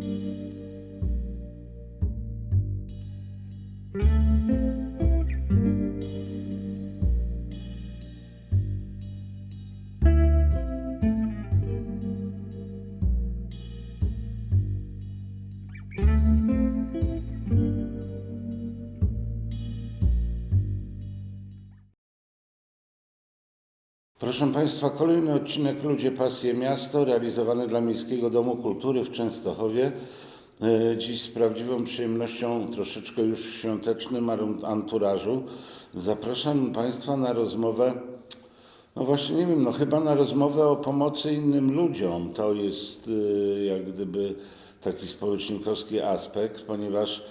Thank you. Proszę Państwa, kolejny odcinek Ludzie Pasje Miasto, realizowany dla Miejskiego Domu Kultury w Częstochowie. E, Dziś z prawdziwą przyjemnością, troszeczkę już w świątecznym anturażu, zapraszam Państwa na rozmowę, no właśnie nie wiem, no chyba na rozmowę o pomocy innym ludziom. To jest e, jak gdyby taki społecznikowski aspekt, ponieważ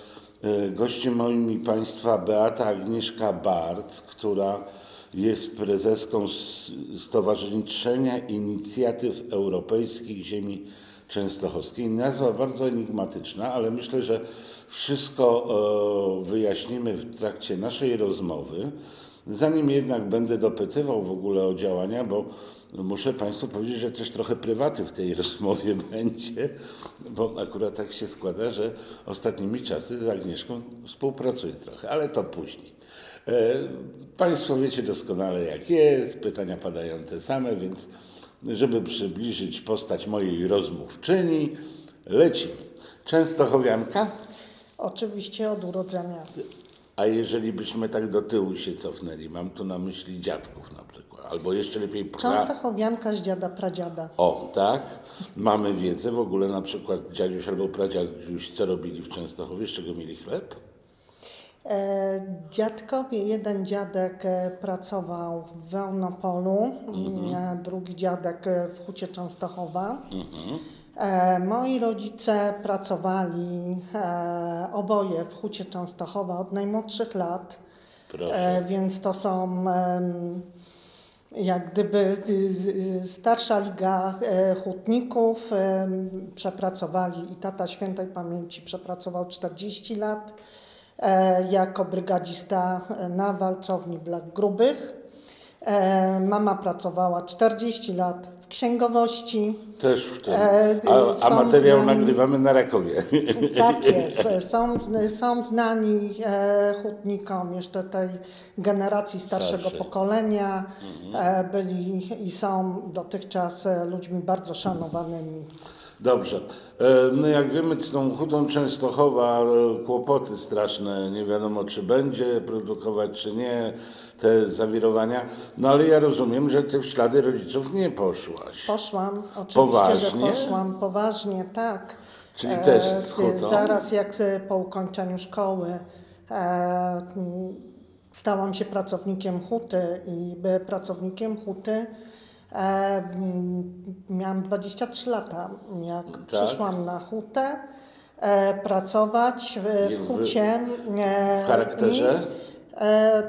e, gościem moim i Państwa Beata Agnieszka Bart, która jest prezeską Stowarzyszenia Inicjatyw Europejskich Ziemi Częstochowskiej. Nazwa bardzo enigmatyczna, ale myślę, że wszystko e, wyjaśnimy w trakcie naszej rozmowy. Zanim jednak będę dopytywał w ogóle o działania, bo muszę Państwu powiedzieć, że też trochę prywaty w tej rozmowie będzie, bo akurat tak się składa, że ostatnimi czasy z Agnieszką współpracuję trochę, ale to później. E, Państwo wiecie doskonale jak jest, pytania padają te same, więc żeby przybliżyć postać mojej rozmówczyni, lecimy. Częstochowianka? Oczywiście od urodzenia. A jeżeli byśmy tak do tyłu się cofnęli, mam tu na myśli dziadków na przykład, albo jeszcze lepiej pra... Częstochowianka z dziada pradziada. O, tak. Mamy wiedzę w ogóle na przykład dziadziuś albo pradziadziuś, co robili w Częstochowie, z czego mieli chleb? E, dziadkowie, jeden dziadek e, pracował w Wełnopolu, e, drugi dziadek w Hucie Częstochowa. E, moi rodzice pracowali oboje w Hucie Częstochowa od najmłodszych lat. Proszę. Więc to są jak gdyby starsza liga hutników. Przepracowali i tata świętej pamięci przepracował 40 lat jako brygadzista e, na walcowni Blak Grubych. E, Mama pracowała 40 lat w księgowości. Też w tym. E, A, a materiał znani- nagrywamy na Rakowie. Tak jest. Są, są znani e, hutnikom jeszcze tej generacji starszego Starszej. pokolenia. E, byli i są dotychczas e, ludźmi bardzo szanowanymi. Dobrze. E, No jak wiemy, z tą hutą Częstochowa e, kłopoty straszne, nie wiadomo czy będzie produkować, czy nie, te zawirowania. No ale ja rozumiem, że ty w ślady rodziców nie poszłaś. Poszłam, oczywiście, Poważnie? że poszłam, poważnie, tak. Czyli też z e, hutą? Zaraz jak po ukończeniu szkoły stałam się pracownikiem huty i by pracownikiem huty e, miałam 23 lata, jak przyszłam na hutę e, pracować w w- hucie. e, w charakterze? E, e,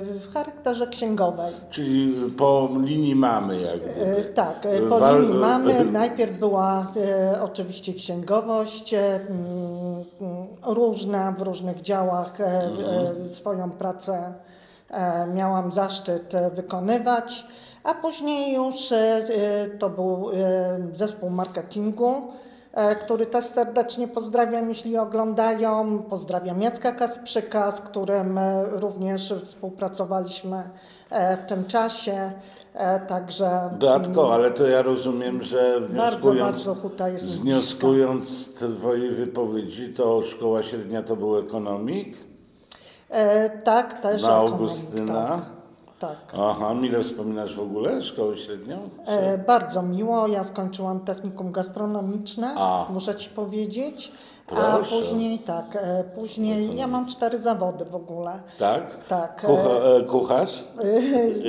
w charakterze księgowej. Czyli po linii mamy jak gdyby. E, Tak, e, po Wal- linii mamy. Najpierw była e, oczywiście księgowość, e, różna w różnych działach. E, e, swoją pracę miałam zaszczyt wykonywać, a później już e, e, to był e, zespół marketingu. Który też serdecznie pozdrawiam, jeśli oglądają. Pozdrawiam Jacka Kasprzyka, z którym również współpracowaliśmy w tym czasie. Także Beatko, ale to ja rozumiem, że bardzo, wnioskując, bardzo bliska. wnioskując z twojej wypowiedzi, to szkoła średnia to był ekonomik E, tak, też na ekonomik, Augustyna. Tak, tak. Aha, mile wspominasz w ogóle szkołę średnią? E, bardzo miło. Ja skończyłam technikum gastronomiczne, A. muszę ci powiedzieć. A Proszę. później tak, e, później ja mam cztery zawody w ogóle. Tak? Tak. Kucha, e, kucharz? E,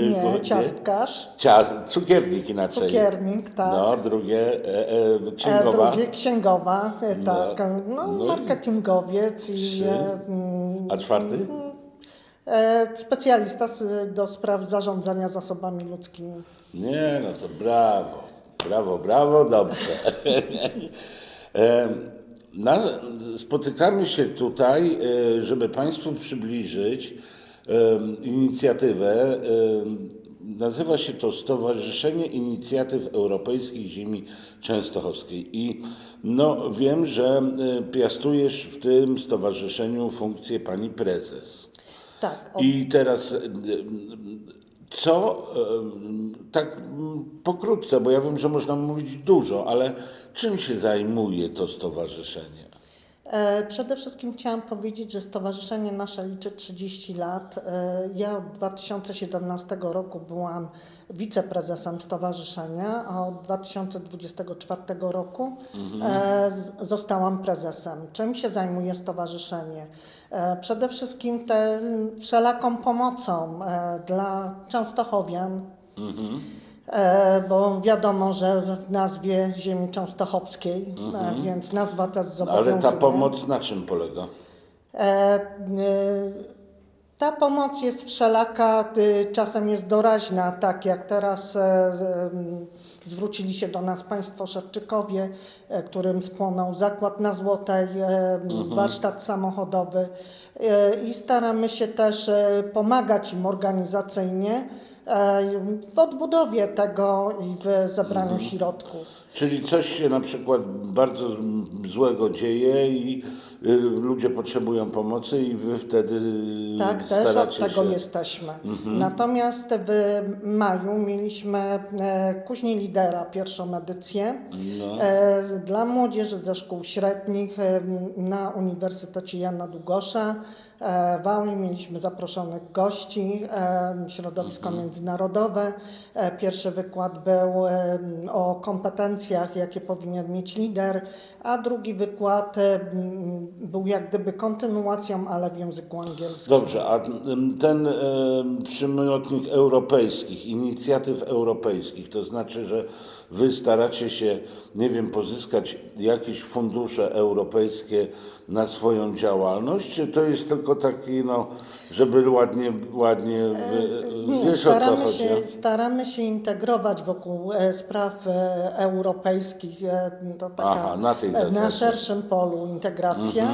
nie? nie, ciastkarz, Cias, cukiernik inaczej. cukiernik, tak. No, drugie e, e, E, księgowa. drugie księgowa, e, tak. No, no i- marketingowiec i e, mm, A czwarty? E, specjalista do spraw zarządzania zasobami ludzkimi. Nie, no to brawo. Brawo, brawo, dobrze. Em, Na, spotykamy się tutaj, e, żeby Państwu przybliżyć inicjatywę nazywa się to Stowarzyszenie Inicjatyw Europejskich Ziemi Częstochowskiej. I no, wiem, że piastujesz w tym stowarzyszeniu funkcję pani prezes. Tak, od I teraz y, co, y, tak pokrótce, bo ja wiem, że można mówić dużo, ale czym się zajmuje to stowarzyszenie? E, Przede wszystkim chciałam powiedzieć, że stowarzyszenie nasze liczy 30 lat. E, Ja od 2017 roku byłam wiceprezesem stowarzyszenia, a od 2024 roku e, z- zostałam prezesem. Czym się zajmuje stowarzyszenie? E, Przede wszystkim te, wszelaką pomocą e, dla Częstochowian, E, bo wiadomo, że w nazwie ziemi częstochowskiej, e, więc nazwa też zobowiązuje. Ale ta pomoc na czym polega? E, e, ta pomoc jest wszelaka, y, czasem jest doraźna, tak jak teraz e, zwrócili się do nas Państwo Szewczykowie, e, którym spłonął zakład na Złotej, e, warsztat samochodowy e, i staramy się też e, pomagać im organizacyjnie e, w odbudowie tego i w zebraniu środków. Czyli coś się na przykład bardzo złego dzieje i y, ludzie potrzebują pomocy i wy wtedy y, Tak, też od tego się... Mhm. jesteśmy. Natomiast w maju mieliśmy e, Kuźni Lidera, pierwszą edycję No. e, dla młodzieży ze szkół średnich e, na Uniwersytecie Jana Długosza. E, W auli mieliśmy zaproszonych gości, e, środowisko Mhm. międzynarodowe. E, Pierwszy wykład był o kompetencjach, jakie powinien mieć lider, a drugi wykład był jak gdyby kontynuacją, ale w języku angielskim. Dobrze, a ten przymiotnik europejskich, inicjatyw europejskich, to znaczy, że wy staracie się, nie wiem, pozyskać jakieś fundusze europejskie na swoją działalność, czy to jest tylko taki, no, żeby ładnie, ładnie, wy- Nie, wiesz o co staramy chodzi? się, staramy się integrować wokół e, spraw e, europejskich. E, to taka, Aha, na e. Mhm. na szerszym polu integracja.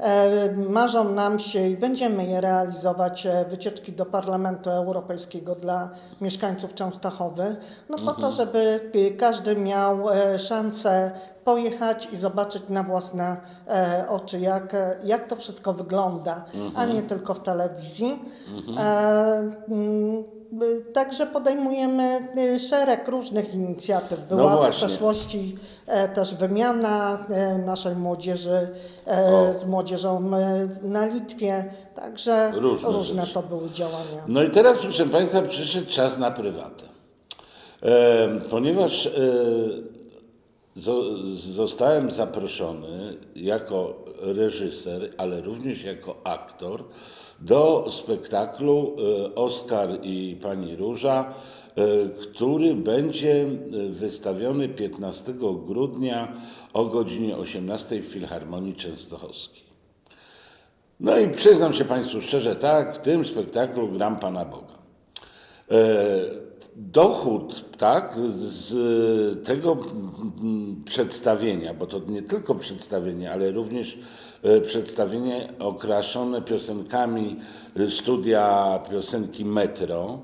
E, marzą nam się i będziemy je realizować e, wycieczki do Parlamentu Europejskiego dla mieszkańców Częstochowy, no po Mhm. to, żeby e, każdy miał e, szansę pojechać i zobaczyć na własne e, oczy, jak, jak to wszystko wygląda, a Mhm. nie tylko w telewizji. E, mm, Także podejmujemy y, szereg różnych inicjatyw. Była w No właśnie. przeszłości e, też wymiana e, naszej młodzieży e, z młodzieżą e, na Litwie, także Różne różne, to były działania. No i teraz, proszę Państwa, przyszedł czas na prywatę. E, ponieważ e, zostałem zaproszony jako reżyser, ale również jako aktor do spektaklu e, Oskar i Pani Róża, e, który będzie e, wystawiony 15 grudnia o godzinie 18 w Filharmonii Częstochowskiej. No i przyznam się Państwu szczerze, tak, w tym spektaklu gram Pana Boga. Dochód, tak, z tego przedstawienia, bo to nie tylko przedstawienie, ale również e, przedstawienie okraszone piosenkami e, studia piosenki Metro,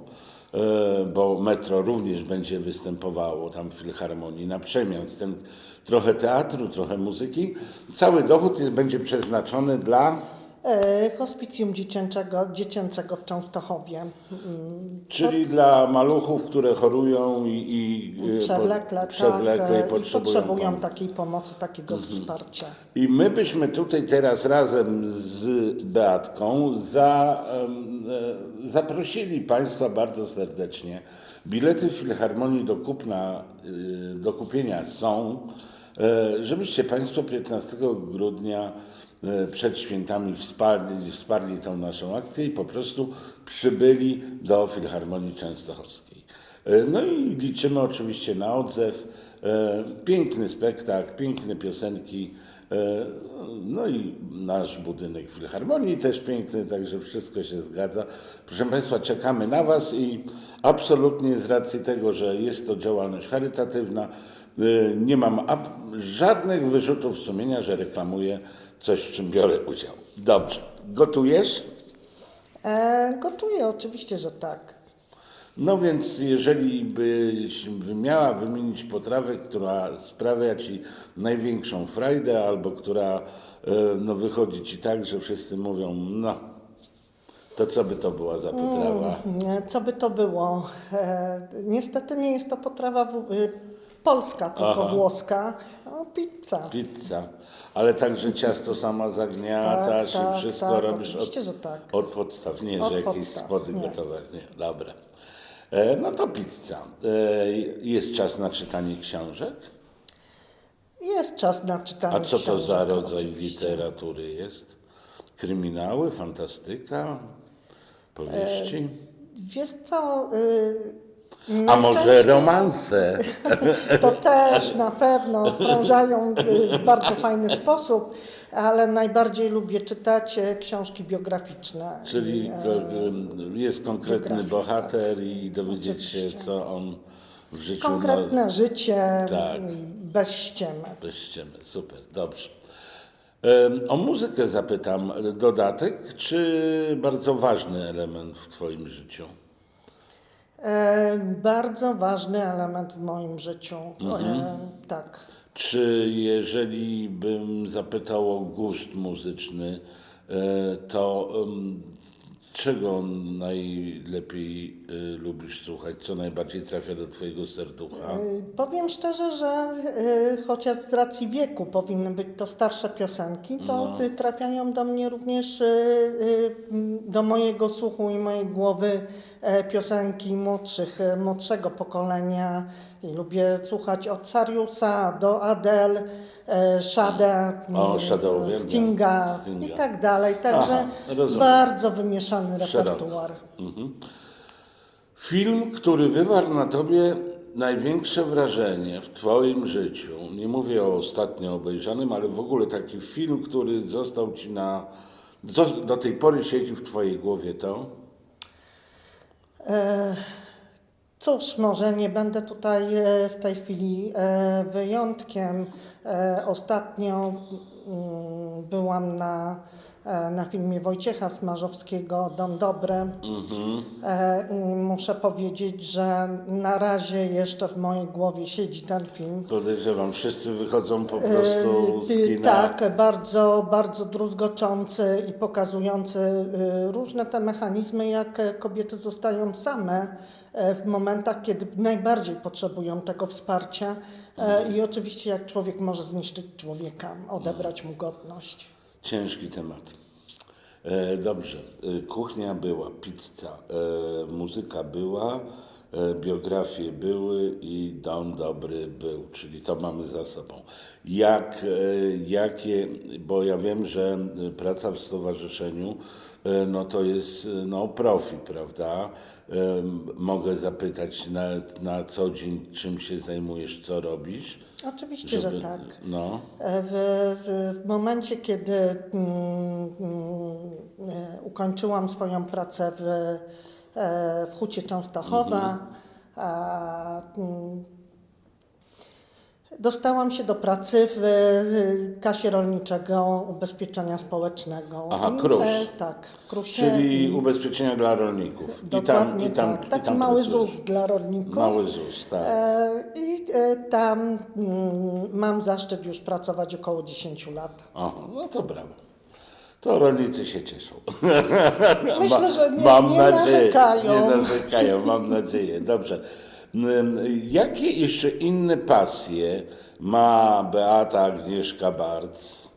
e, bo Metro również będzie występowało tam w Filharmonii na przemian, ten trochę teatru, trochę muzyki. Cały dochód będzie przeznaczony dla Hospicjum dziecięcego, dziecięcego w Częstochowie. Mm, Czyli dla maluchów, które chorują i, i e, po- Przewlekle, przewlekle tak, e, i potrzebują, potrzebują pomocy. takiej pomocy, takiego wsparcia. I my byśmy tutaj teraz razem z Beatką za, e, zaprosili Państwa bardzo serdecznie. Bilety w Filharmonii do kupna, do kupienia są, e, żebyście Państwo 15 grudnia e, przed świętami wsparli, wsparli tą naszą akcję i po prostu przybyli do Filharmonii Częstochowskiej. E, No i liczymy oczywiście na odzew. E, Piękny spektakl, piękne piosenki. E, No i nasz budynek Filharmonii też piękny, także wszystko się zgadza. Proszę Państwa, czekamy na Was i absolutnie z racji tego, że jest to działalność charytatywna, e, nie mam żadnych wyrzutów sumienia, że reklamuję coś, w czym biorę udział. Dobrze. Gotujesz? E, gotuję, oczywiście, że tak. No więc jeżeli byś miała wymienić potrawę, która sprawia Ci największą frajdę albo która e, no, wychodzi Ci tak, że wszyscy mówią, no to co by to była za potrawa? Nie, Co by to było? E, niestety nie jest to potrawa w, y, polska, tylko Aha. włoska. O, pizza. Pizza, ale także ciasto sama zagniatasz Tak, tak, i wszystko tak, robisz oczywiście, od, że tak. od podstaw, nie, Od że jakieś podstaw, spody nie. gotowe. Nie, dobra. E, no to pizza. E, jest czas na czytanie książek? Jest czas na czytanie A co to książek, za rodzaj oczywiście. literatury jest? Kryminały, fantastyka, powieści? Wiesz co? Y, A może romanse? To też na pewno krążają w bardzo fajny sposób, ale najbardziej lubię czytać e, książki biograficzne. Czyli e, ko- jest konkretny biografii, bohater i dowiedzieć się, Oczywiście. co on w życiu ma. Konkretne życie Tak. bez ściemy. Bez ściemy, super, dobrze. O muzykę zapytam. Dodatek czy bardzo ważny element w Twoim życiu? E, bardzo ważny element w moim życiu. Mhm. E, tak. Czy jeżeli bym zapytał o gust muzyczny, e, to czego najlepiej e, lubisz słuchać? Co najbardziej trafia do Twojego serducha? Y, Powiem szczerze, że y, chociaż z racji wieku powinny być to starsze piosenki, to No. y, trafiają do mnie również y, y, do mojego słuchu i mojej głowy e, piosenki młodszych, e, młodszego pokolenia. I lubię słuchać od Sariusa do Adele, e, O, uwielbiam. Stinga, Stinga. i tak dalej. Także Aha, bardzo wymieszany repertuar. Film, który wywarł na tobie największe wrażenie w twoim życiu. Nie mówię o ostatnio obejrzanym, ale w ogóle taki film, który został ci na. Do, do tej pory siedzi w twojej głowie to. E, Cóż, może nie będę tutaj e, w tej chwili e, wyjątkiem. E, Ostatnio mm, byłam na, na filmie Wojciecha Smarzowskiego Dom Dobry E, i muszę powiedzieć, że na razie jeszcze w mojej głowie siedzi ten film. Podejrzewam, wszyscy wychodzą po prostu z E, kina. Tak, bardzo, bardzo druzgoczący i pokazujący e, różne te mechanizmy, jak e, kobiety zostają same e, w momentach, kiedy najbardziej potrzebują tego wsparcia e, i oczywiście jak człowiek może zniszczyć człowieka, odebrać mu godność. Ciężki temat. E, dobrze. E, kuchnia była, pizza, e, muzyka była, biografie były i dom dobry był, czyli to mamy za sobą. Jak, e, jakie, bo ja wiem, że e, praca w stowarzyszeniu e, no to jest e, no, profi, prawda? E, mogę zapytać na, na co dzień, czym się zajmujesz, co robisz? Oczywiście, że tak. No. E, W, w, momencie, kiedy mm, mm, e, ukończyłam swoją pracę w, e, w Hucie Częstochowa, a, mm, dostałam się do pracy w e, Kasie Rolniczego Ubezpieczenia Społecznego. Aha, I, KRUS. e, Tak, Krusie. Czyli ubezpieczenia dla rolników. Dokładnie I tam, i tam, tak. i Taki tam mały pracujesz. ZUS dla rolników. Mały ZUS, tak. E, I e, tam mm, mam zaszczyt już pracować około 10 lat. Aha, no to brawo. To rolnicy się cieszą. Myślę, że nie, mam nie nadzieję, narzekają. Nie narzekają, mam nadzieję. Dobrze. Jakie jeszcze inne pasje ma Beata Agnieszka Barc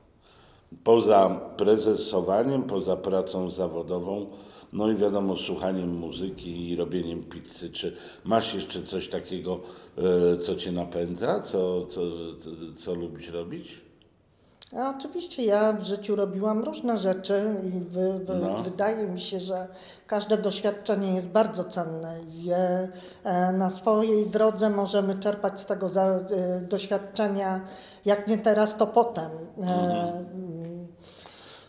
poza prezesowaniem, poza pracą zawodową, no i wiadomo, słuchaniem muzyki i robieniem pizzy? Czy masz jeszcze coś takiego, e, co cię napędza, co, co, co, co lubisz robić? A oczywiście ja w życiu robiłam różne rzeczy i wy, wy, No. wydaje mi się, że każde doświadczenie jest bardzo cenne i e, e, na swojej drodze możemy czerpać z tego za, e, doświadczenia, jak nie teraz, to potem. E,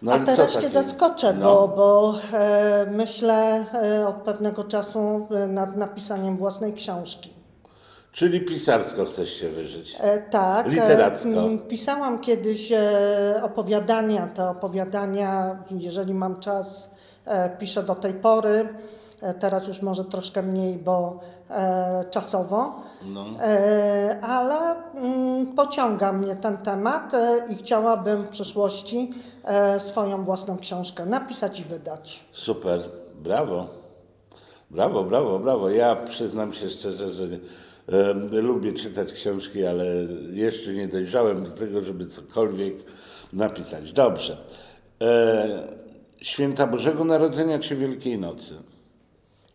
No, A teraz Cię zaskoczę, No. bo, bo e, myślę e, od pewnego czasu nad napisaniem własnej książki. Czyli pisarsko chcesz się wyżyć. E, tak. e, Literacko. m, Pisałam kiedyś e, opowiadania. Te opowiadania, jeżeli mam czas, e, piszę do tej pory. E, Teraz już może troszkę mniej, bo e, czasowo, No. e, ale mm, pociąga mnie ten temat e, i chciałabym w przyszłości e, swoją własną książkę napisać i wydać. Super, brawo. Brawo, brawo, brawo. Ja przyznam się szczerze, że e, lubię czytać książki, ale jeszcze nie dojrzałem do tego, żeby cokolwiek napisać. Dobrze. E, Święta Bożego Narodzenia czy Wielkiej Nocy?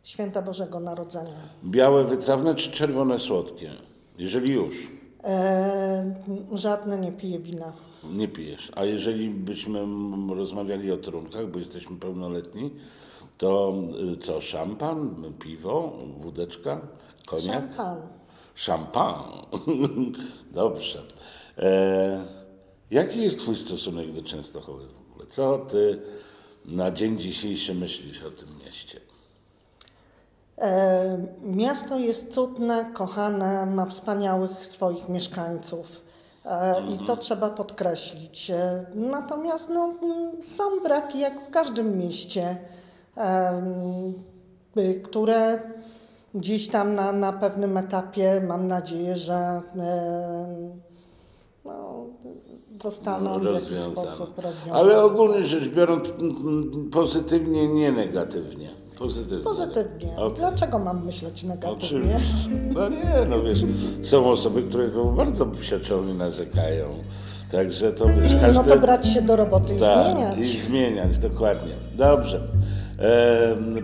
Święta Bożego Narodzenia. Białe, wytrawne czy czerwone, słodkie? Jeżeli już E, żadne nie piję wina. nie pijesz. A jeżeli byśmy rozmawiali o trunkach, bo jesteśmy pełnoletni, to y, co, szampan, piwo, wódeczka, koniak? Szampan. Szampan. Dobrze. E, jaki jest Twój stosunek do Częstochowy w ogóle? Co Ty na dzień dzisiejszy myślisz o tym mieście? E, Miasto jest cudne, kochane, ma wspaniałych swoich mieszkańców. E, I to trzeba podkreślić. E, Natomiast no, są braki, jak w każdym mieście, y, które gdzieś tam na, na pewnym etapie mam nadzieję, że em, no, zostaną w jakiś sposób rozwiązane. Ale ogólnie rzecz biorąc, pozytywnie, nie negatywnie. Pozytywnie. Pozytywnie. Okej. Dlaczego mam myśleć negatywnie? Oczywiście. No nie, no wiesz, są osoby, które bardzo psiaczą i narzekają. Także to wiesz, każdy... No to brać się do roboty i Tak, zmieniać. I zmieniać, dokładnie. Dobrze.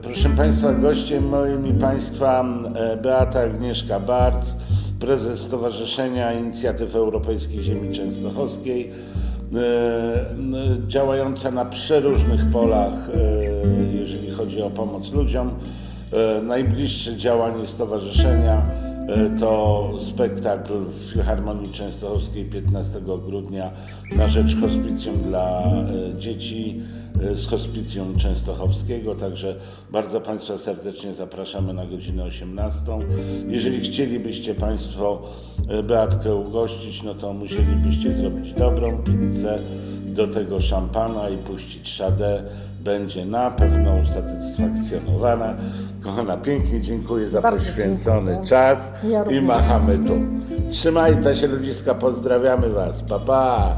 Proszę Państwa, gościem moim i Państwa e, Beata Agnieszka Barc, prezes Stowarzyszenia Inicjatyw Europejskich Ziemi Częstochowskiej, e, działająca na przeróżnych polach, e, jeżeli chodzi o pomoc ludziom. Najbliższe działanie stowarzyszenia to spektakl w Filharmonii Częstochowskiej 15 grudnia na rzecz hospicjum dla e, dzieci e, z hospicjum częstochowskiego, także bardzo Państwa serdecznie zapraszamy na godzinę 18. Jeżeli chcielibyście Państwo e, Beatkę ugościć, no to musielibyście zrobić dobrą pizzę, do tego szampana i puścić szadę. Będzie na pewno usatysfakcjonowana. Kochana, pięknie dziękuję za Bardzo poświęcony dziękuję. czas Ja i również machamy tu. Trzymajcie się ludziska, pozdrawiamy Was. Pa, pa.